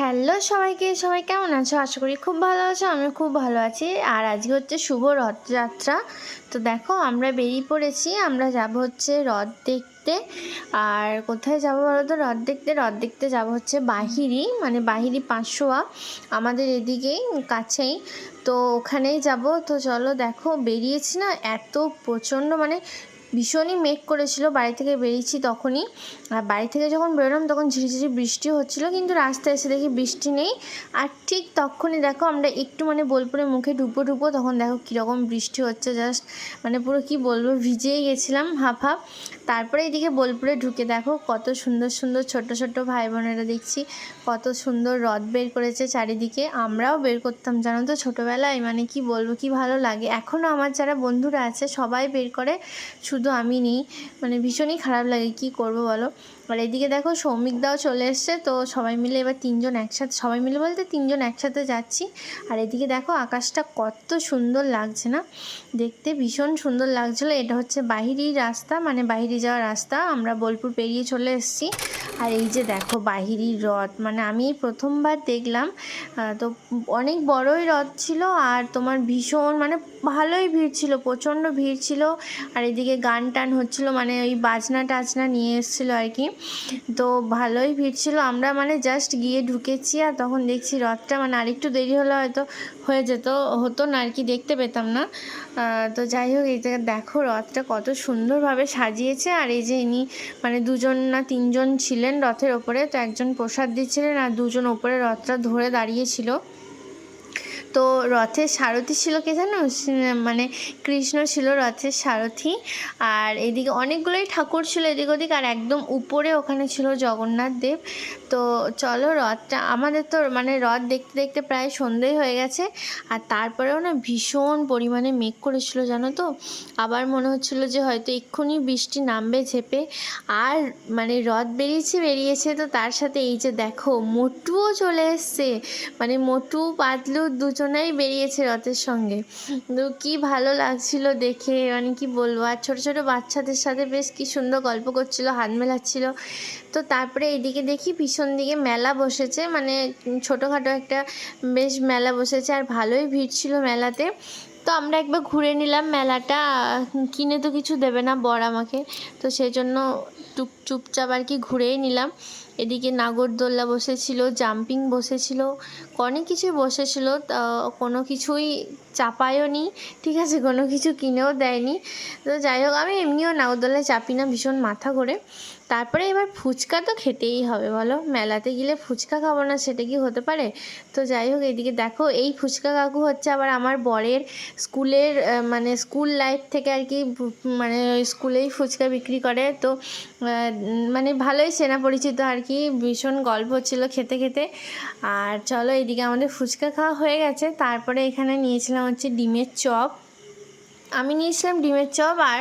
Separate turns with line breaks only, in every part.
Hello সবাইকে, সবাই কেমন আছো? আশা করি খুব ভালো আছো আমি খুব ভালো আছি। আর আজকে হচ্ছে শুভ রথযাত্রা। তো দেখো, আমরা বেরিয়ে পড়েছি। আমরা যাব হচ্ছে রথ দেখতে। আর কোথায় যাব বলো তো রথ দেখতে রথ দেখতে যাব হচ্ছে বাহিরি। মানে বাহিরি পাঁচশোয়া, আমাদের এদিকেই কাছেই। তো ওখানেই যাব। তো চলো দেখো, বেরিয়েছি না, এত প্রচণ্ড মানে ভীষণই মেঘ করেছিল, বাড়ি থেকে বেরিয়েছি তখনই। আর বাড়ি থেকে যখন বেরোলাম তখন ঝিরিঝিরি বৃষ্টি হচ্ছিল, কিন্তু রাস্তায় এসে দেখি বৃষ্টি নেই। আর ঠিক তখনই দেখো আমরা একটু মানে বোলপুরে মুখে ঢুকবো ঢুকবো তখন দেখো কীরকম বৃষ্টি হচ্ছে জাস্ট মানে পুরো কি বলব, ভিজেই গেছিলাম হাফ হাফ। তারপরে এদিকে বোলপুরে ঢুকে দেখো কত সুন্দর সুন্দর ছোট ছোট ভাই বোনেরা দেখছি, কত সুন্দর রথ বের করেছে চারিদিকে। আমরাও বের করতাম, জানো তো ছোটোবেলায় মানে কি বলব, কি ভালো লাগে। এখনও আমার যারা বন্ধুরা আছে সবাই বের করে আমি নেই মানে ভীষণই খারাপ লাগে, কি করব বলো? আর এদিকে দেখো সৌমিকদাও চলে এসছে, তো সবাই মিলে এবার তিনজন একসাথে, সবাই মিলে বলতে তিনজন একসাথে যাচ্ছি। আর এদিকে দেখো আকাশটা কত সুন্দর লাগছে না? দেখতে ভীষণ সুন্দর লাগছিল, এটা হচ্ছে বাহিরি রাস্তা মানে বাহিরে যাওয়ার রাস্তা, আমরা বোলপুর পেরিয়ে চলে এসেছি। আর এই যে দেখো বাহিরি রথ মানে আমি প্রথমবার দেখলাম তো অনেক বড়ই রথ ছিল আর তোমার ভীষণ মানে ভালোই ভিড় ছিল, প্রচণ্ড ভিড় ছিল। আর এদিকে গান টান হচ্ছিল মানে ওই বাজনা টাজনা নিয়ে এসেছিল আর কি। তো ভালোই ভিড় ছিল, আমরা মানে জাস্ট গিয়ে ঢুকেছি আর তখন দেখছি রথটা মানে আরেকটু দেরি হলে হয়তো হয়ে যেত, হতো না আর কি, দেখতে পেতাম না। তো যাই হোক, এই জায়গায় দেখো রথটা কত সুন্দরভাবে সাজিয়েছে। আর এই যে ইনি মানে দুজন না তিনজন ছিলেন রথের ওপরে। তো একজন প্রসাদ দিচ্ছিলেন আর দুজন ওপরে রথটা ধরে দাঁড়িয়েছিল তো রথের সারথি ছিল কে জানো? মানে কৃষ্ণ ছিল রথের সারথি। আর এদিকে অনেকগুলোই ঠাকুর ছিল এদিক ওদিক, আর একদম উপরে ওখানে ছিল জগন্নাথ দেব। তো চলো রথটা, আমাদের তো মানে রথ দেখতে দেখতে প্রায় সন্ধেই হয়ে গেছে, আর তারপরেও না ভীষণ পরিমাণে মেঘ করেছিল জানো তো? আবার মনে হচ্ছিল যে হয়তো এক্ষুনি বৃষ্টি নামবে ঝেপে। আর মানে রথ বেরিয়েছে বেরিয়েছে তো তার সাথে এই যে দেখো, মোটুও চলে এসছে। মানে মোটু, পাতলু দুজনেই বেরিয়েছে রথের সঙ্গে। তো কী ভালো লাগছিল দেখে মানে কি বলব? আর ছোটো ছোটো বাচ্চাদের সাথে বেশ কি সুন্দর গল্প করছিল, হাত মেলাচ্ছিল। তো তারপরে এইদিকে দেখি পিছন দিকে মেলা বসেছে মানে ছোটোখাটো একটা বেশ মেলা বসেছে আর ভালোই ভিড় ছিল মেলাতে। তো আমরা একবার ঘুরে নিলাম মেলাটা, কিনে তো কিছু দেবে না বর আমাকে। তো সেই জন্য টুপ চুপচাপ আর কি ঘুরেই নিলাম। এদিকে নাগরদোল্লা বসেছিল, জাম্পিং বসেছিল, অনেক কিছুই বসেছিল কোনো কিছুই চাপায়ও নি, ঠিক আছে, কোনো কিছু কিনেও দেয়নি। তো যাই হোক, আমি এমনিও নাগরদোল্লায় চাপি না, ভীষণ মাথা করে তারপরে এবার ফুচকা তো খেতেই হবে, বলো? মেলাতে গেলে ফুচকা খাব না, সেটা কি হতে পারে? তো যাই হোক, এদিকে দেখো, এই ফুচকা কাকু হচ্ছে আবার আমার বরের স্কুলের মানে স্কুল লাইফ থেকে আর কি মানে স্কুলেই ফুচকা বিক্রি করে। তো মানে ভালোই চেনা পরিচিত আর কি ভীষণ গল্প হচ্ছিল খেতে খেতে। আর চলো এদিকে আমাদের ফুচকা খাওয়া হয়ে গেছে। তারপরে এখানে নিয়েছিলাম হচ্ছে ডিমের চপ। আমি নিয়েছিলাম ডিমের চপ আর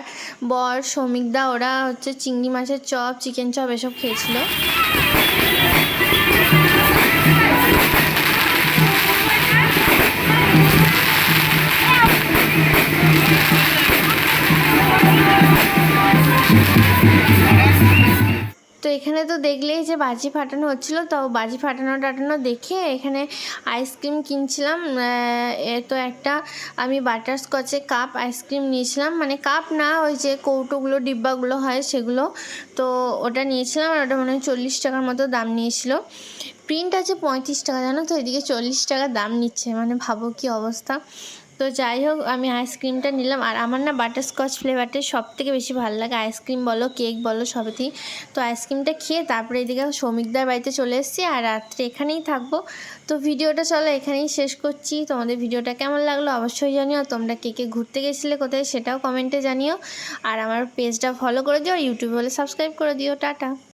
বর, শ্রমিকদা, ওরা হচ্ছে চিংড়ি মাছের চপ, চিকেন চপ এসব খেয়েছিল। তো এখানে তো দেখলেই যে বাজি ফাটানো হচ্ছিল, তো বাজি ফাটানো টাটানো দেখে এখানে আইসক্রিম কিনছিলাম। এ তো একটা আমি বাটার স্কচে কাপ আইসক্রিম নিয়েছিলাম। মানে কাপ না, ওই যে কৌটোগুলো, ডিব্বাগুলো হয় সেগুলো। তো ওটা নিয়েছিলাম আর ওটা মনে হয় চল্লিশ টাকার মতো দাম নিয়েছিল। প্রিন্ট আছে পঁয়ত্রিশ টাকা, জানো তো? এদিকে চল্লিশ টাকা দাম নিচ্ছে। মানে ভাবো কি অবস্থা। তো যাই হোক, আমি আইসক্রিমটা নিলাম। আর আমার না বাটারস্কচ ফ্লেভারটা সব থেকে বেশি ভালো লাগে। আইসক্রিম বলো কেক বলো সবেতেই তো আইসক্রিমটা খেয়ে তারপরে এদিকে শ্রমিকদার বাড়িতে চলে এসেছি আর রাত্রে এখানেই থাকব। তো ভিডিওটা চলো, এখানেই শেষ করছি। তোমাদের ভিডিওটা কেমন লাগল অবশ্যই জানিও। তোমরা কে কে ঘুরতে গেছিলে, কোথায়, সেটাও কমেন্টে জানিও। আর আমার পেজটা ফলো করে দিও। আর ইউটিউবে হলে সাবস্ক্রাইব করে দিও। টাটা।